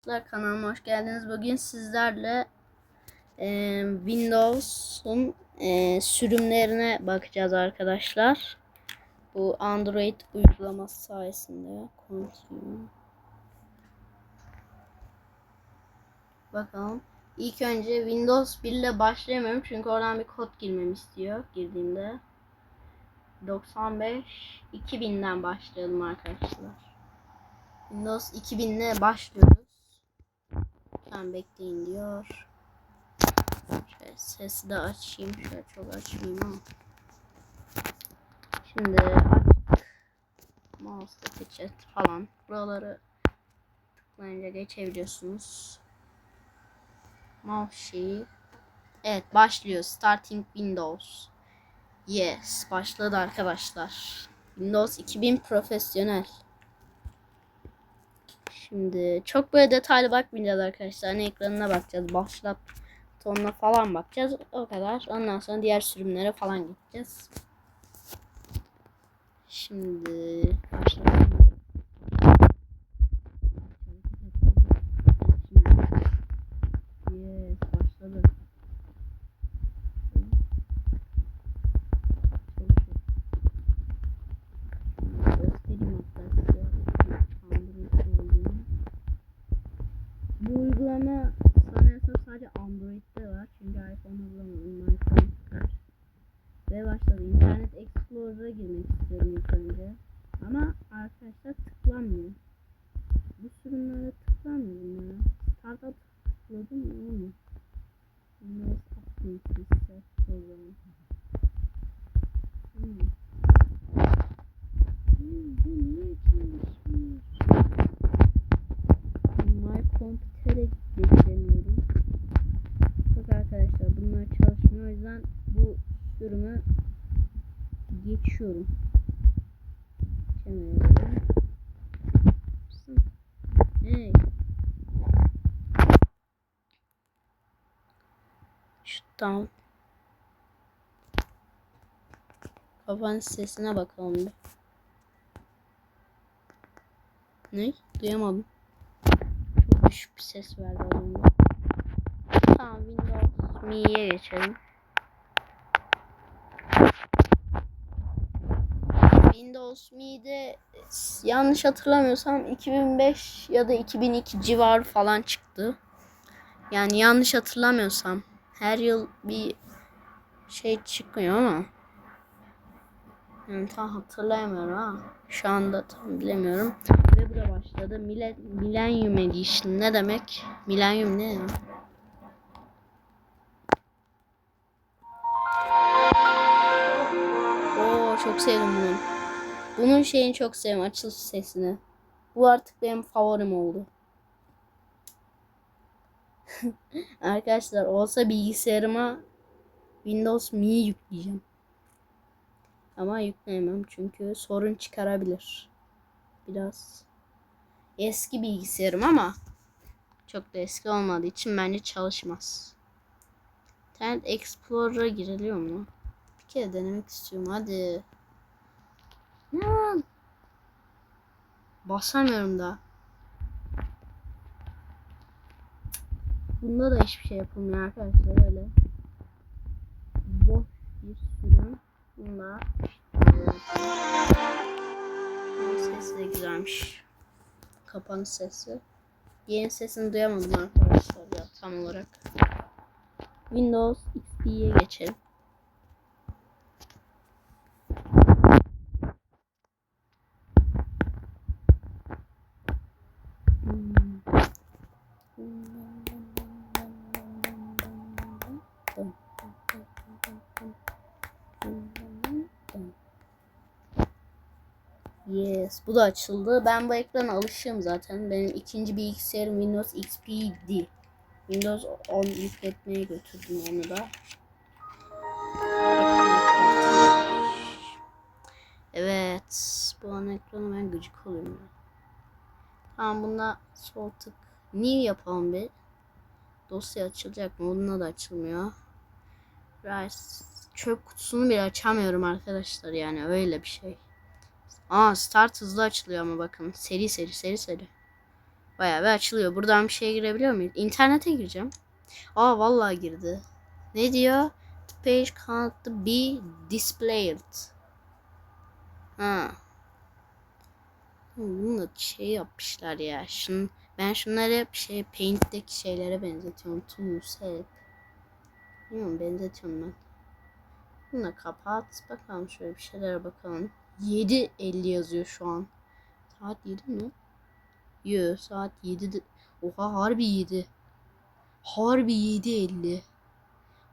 Arkadaşlar kanalıma hoş geldiniz. Bugün sizlerle e, Windows'un e, sürümlerine bakacağız arkadaşlar. Bu Android uygulaması sayesinde. Continue. Bakalım. İlk önce Windows 1 ile başlayamıyorum çünkü oradan bir kod girmemi istiyor girdiğimde. 95 2000'den başlayalım arkadaşlar. Windows 2000 ile başlıyoruz. Lütfen bekleyin diyor. Şöyle sesi de açayım. Şöyle çok açmayayım ama. Şimdi açtık. Mouse'daki chat falan. Buraları tıklayınca geçebiliyorsunuz. Mouse şeyi. Evet başlıyor. Starting Windows. Yes. Başladı arkadaşlar. Windows 2000 profesyonel. Şimdi çok böyle detaylı bakmayacağız arkadaşlar. Hani ekranına bakacağız. Başlat tonuna falan bakacağız. O kadar. Ondan sonra diğer sürümlere falan gideceğiz. Şimdi başlayalım. Yes, başladı. Göstereyim hatta size. Android olduğunu. Bu uygulama sanırsam sadece Android'de var. Çünkü iPhone'da bulamıyorum. iPhone var. Ve başladı. İnternet Explorer'a girmek istiyorum ilk önce. Ama arkadaşlar tıklanmıyor. Bu sürümlere tıklanmıyor ya. Start'a tıkladım mı olmuyor. Bunları satmayayım size. O zaman. Hmm. Hmm, bu niye çalışmıyor? My Computer'e geçemiyorum. Bak arkadaşlar bunlar çalışmıyor. O yüzden bu sürümü geçiyorum. Geçemiyorum. Hey. Kafanın sesine bakalım bir. Ne? Duyamadım. Çok düşük bir ses verdi önce. Tamam Windows Me'ye geçelim. Windows Me'de yanlış hatırlamıyorsam 2005 ya da 2002 civarı falan çıktı. Yani yanlış hatırlamıyorsam her yıl bir şey çıkmıyor ama yani tam hatırlayamıyorum ha. Şu anda tam bilemiyorum. Ve bu da başladı. Mille, Millennium Edition ne demek? Millennium ne ya? Oo çok sevdim bunu. Bunun şeyini çok sevdim açılış sesini. Bu artık benim favorim oldu. Arkadaşlar olsa bilgisayarıma Windows Me yükleyeceğim. Ama yükleyemem çünkü sorun çıkarabilir. Biraz eski bilgisayarım ama çok da eski olmadığı için bence çalışmaz. Internet Explorer'a giriliyor mu? Bir kere denemek istiyorum hadi. Ne lan? Basamıyorum da. Bunda da hiçbir şey yapılmıyor arkadaşlar öyle. Boş bir sürüm. Bunda Sesi de güzelmiş. Kapanış sesi. Yeni sesini duyamadım arkadaşlar ya tam olarak. Windows XP'ye geçelim. Yes, bu da açıldı. Ben bu ekrana alışığım zaten. Benim ikinci bilgisayarım Windows XP'di. Windows 10 yükletmeye götürdüm onu da. Evet, bu an ekranı ben gıcık oluyorum. Tamam bunda sol tık new yapalım bir. Dosya açılacak mı? Bununla da açılmıyor. Çöp kutusunu bile açamıyorum arkadaşlar yani öyle bir şey. Aa start hızlı açılıyor ama bakın. Seri seri seri seri. Bayağı bir açılıyor. Buradan bir şeye girebiliyor muyum? İnternete gireceğim. Aa vallahi girdi. Ne diyor? The page can't be displayed. Ha. Bunu da şey yapmışlar ya. Şun, ben şunları hep şey Paint'teki şeylere benzetiyorum. Hep. Bilmiyorum benzetiyorum ben. Bunu da kapat. Bakalım şöyle bir şeylere bakalım. 7.50 yazıyor şu an. Saat 7 mi? Yo saat 7. de- Oha harbi 7. Harbi 7.50.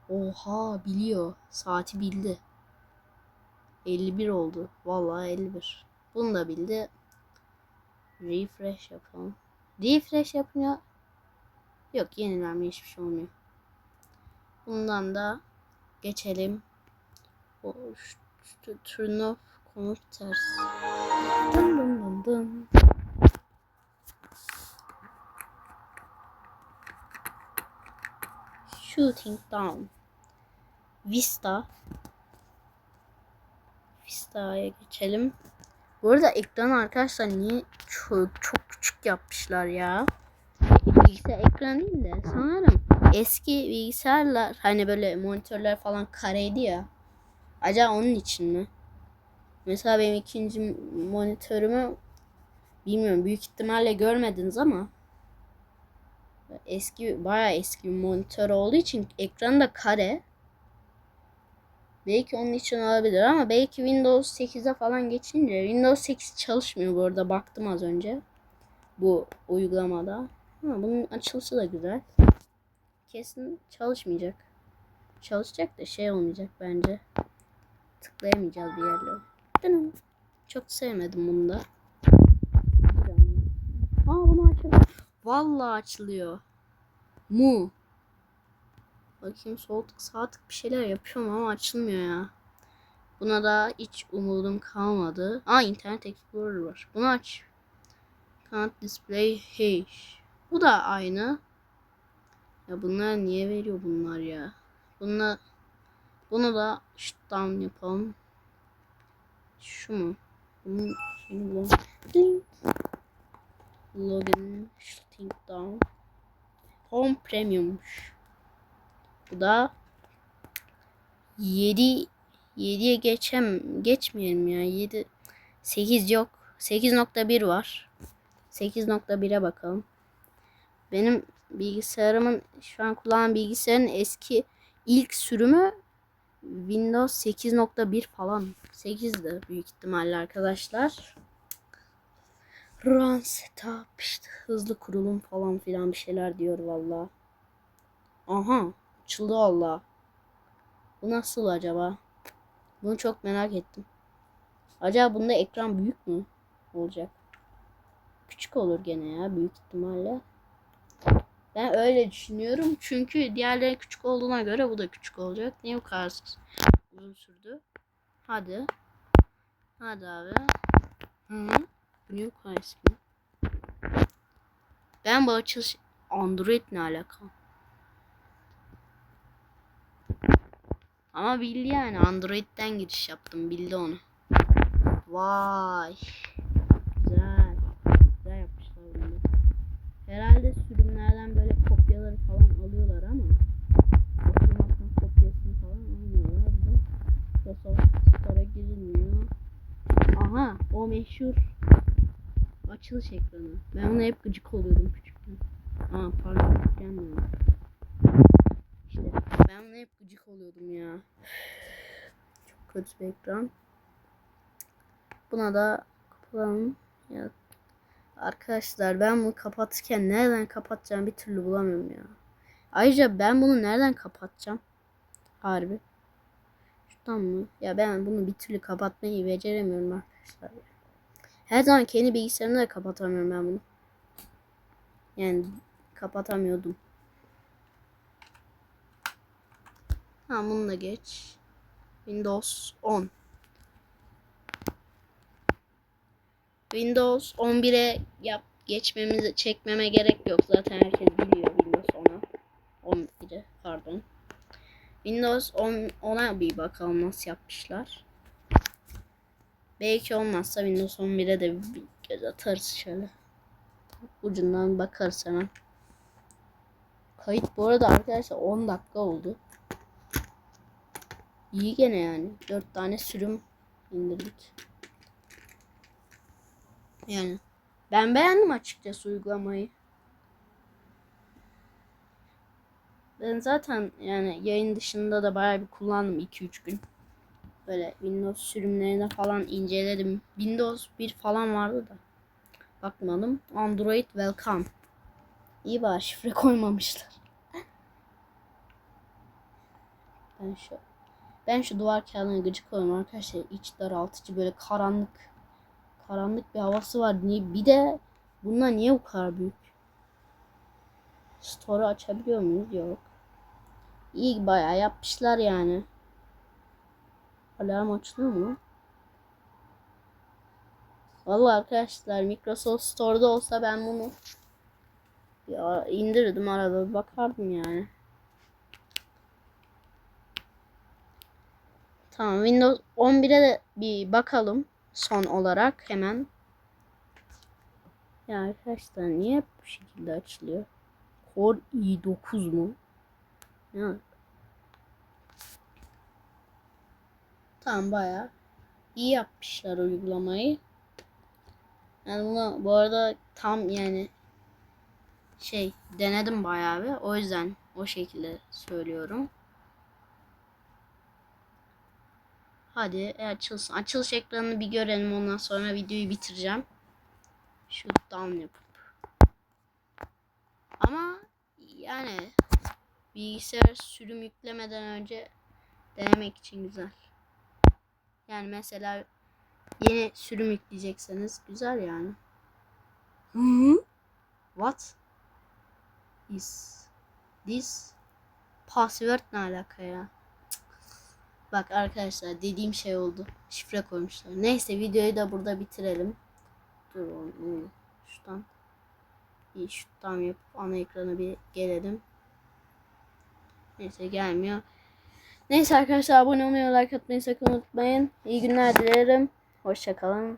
Oha biliyor. Saati bildi. 51 oldu. Vallahi 51. Bunu da bildi. Refresh yapalım. Refresh yapınca yok yenilenme hiçbir şey olmuyor. Bundan da geçelim. O turn off converters. Dın dın dın dın. Shooting down. Vista. Vista'ya geçelim. Bu arada ekranı arkadaşlar niye çok, çok küçük yapmışlar ya? Bilgisayar ekran değil de sanırım eski bilgisayarlar hani böyle monitörler falan kareydi ya. Acaba onun için mi? Mesela benim ikinci monitörümü bilmiyorum büyük ihtimalle görmediniz ama eski bayağı eski bir monitör olduğu için ekranı da kare. Belki onun için olabilir ama belki Windows 8'e falan geçince Windows 8 çalışmıyor bu arada baktım az önce bu uygulamada. Ha, bunun açılışı da güzel. Kesin çalışmayacak. Çalışacak da şey olmayacak bence. Tıklayamayacağız bir yerlere. Dınım. Çok sevmedim bunu da. Aa bunu açalım. Vallahi açılıyor. Mu. Bakayım sol tık sağ tık bir şeyler yapıyorum ama açılmıyor ya. Buna da hiç umudum kalmadı. Aa internet explorer var. Bunu aç. Can't display hash. Bu da aynı. Ya bunlar niye veriyor bunlar ya? Bununla bunu da shutdown yapalım. Şu mu? Bunun şeyini bulalım. Login shutting down. Home premiummuş. Bu da 7 7'ye geçem geçmeyelim ya. 7 8 yok. 8.1 var. 8.1'e bakalım. Benim bilgisayarımın şu an kullandığım bilgisayarın eski ilk sürümü Windows 8.1 falan. 8'de büyük ihtimalle arkadaşlar. Run setup işte hızlı kurulum falan filan bir şeyler diyor valla. Aha açıldı valla. Bu nasıl acaba? Bunu çok merak ettim. Acaba bunda ekran büyük mü olacak? Küçük olur gene ya büyük ihtimalle. Ben öyle düşünüyorum. Çünkü diğerleri küçük olduğuna göre bu da küçük olacak. Niye bu kadar uzun sürdü? Hadi. Hadi abi. Hı. Bu niye bu kadar eski? Ben bu açılış Android ne alaka? Ama bildi yani Android'den giriş yaptım bildi onu. Vay. Güzel. Güzel yapmışlar bunu. Herhalde alıyorlar ama otomatın kopyasını falan almıyorlar da Microsoft Store'a girilmiyor. Aha o meşhur açılış ekranı. Ben ona hep gıcık oluyordum küçükken. Aa pardon gelmiyor. İşte ben ona hep gıcık oluyordum ya. Çok kötü bir ekran. Buna da kapatalım. Ya Arkadaşlar ben bunu kapatırken nereden kapatacağım bir türlü bulamıyorum ya. Ayrıca ben bunu nereden kapatacağım? Harbi. Şuradan mı? Ya ben bunu bir türlü kapatmayı beceremiyorum arkadaşlar. Her zaman kendi bilgisayarımda da kapatamıyorum ben bunu. Yani kapatamıyordum. Ha bunu da geç. Windows 10. Windows 11'e yap geçmemize çekmeme gerek yok. Zaten herkes biliyor Windows 10'a. 11'e pardon. Windows 10 10'a bir bakalım nasıl yapmışlar. Belki olmazsa Windows 11'e de bir göz atarız şöyle. ucundan bakarız hemen. Kayıt bu arada arkadaşlar 10 dakika oldu. İyi gene yani. 4 tane sürüm indirdik. Yani ben beğendim açıkçası uygulamayı. Ben zaten yani yayın dışında da bayağı bir kullandım 2-3 gün. Böyle Windows sürümlerini falan inceledim. Windows 1 falan vardı da. Bakmadım. Android welcome. İyi bari şifre koymamışlar. Ben şu ben şu duvar kağıdına gıcık oluyorum arkadaşlar. İç daraltıcı böyle karanlık karanlık bir havası var. Niye bir de bunlar niye bu kadar büyük? Store'u açabiliyor muyuz? Yok. İyi bayağı yapmışlar yani. Alarm açılıyor mu? Vallahi arkadaşlar Microsoft Store'da olsa ben bunu ya indirdim arada bakardım yani. Tamam Windows 11'e de bir bakalım son olarak hemen. Ya arkadaşlar niye bu şekilde açılıyor? Core i9 mu? Ya. Tamam bayağı iyi yapmışlar uygulamayı. Yani bunu bu arada tam yani şey denedim bayağı bir. O yüzden o şekilde söylüyorum. Hadi açılsın. Açılış ekranını bir görelim ondan sonra videoyu bitireceğim. Şu down yapıp. Ama yani bilgisayar sürüm yüklemeden önce denemek için güzel. Yani mesela yeni sürüm yükleyecekseniz güzel yani. Hı? What is this? Password ne alaka ya? Cık. Bak arkadaşlar dediğim şey oldu. Şifre koymuşlar. Neyse videoyu da burada bitirelim. Dur oğlum. Şuradan bir şuttan yapıp ana ekrana bir gelelim. Neyse gelmiyor. Neyse arkadaşlar abone olmayı, like atmayı sakın unutmayın. İyi günler dilerim. Hoşçakalın.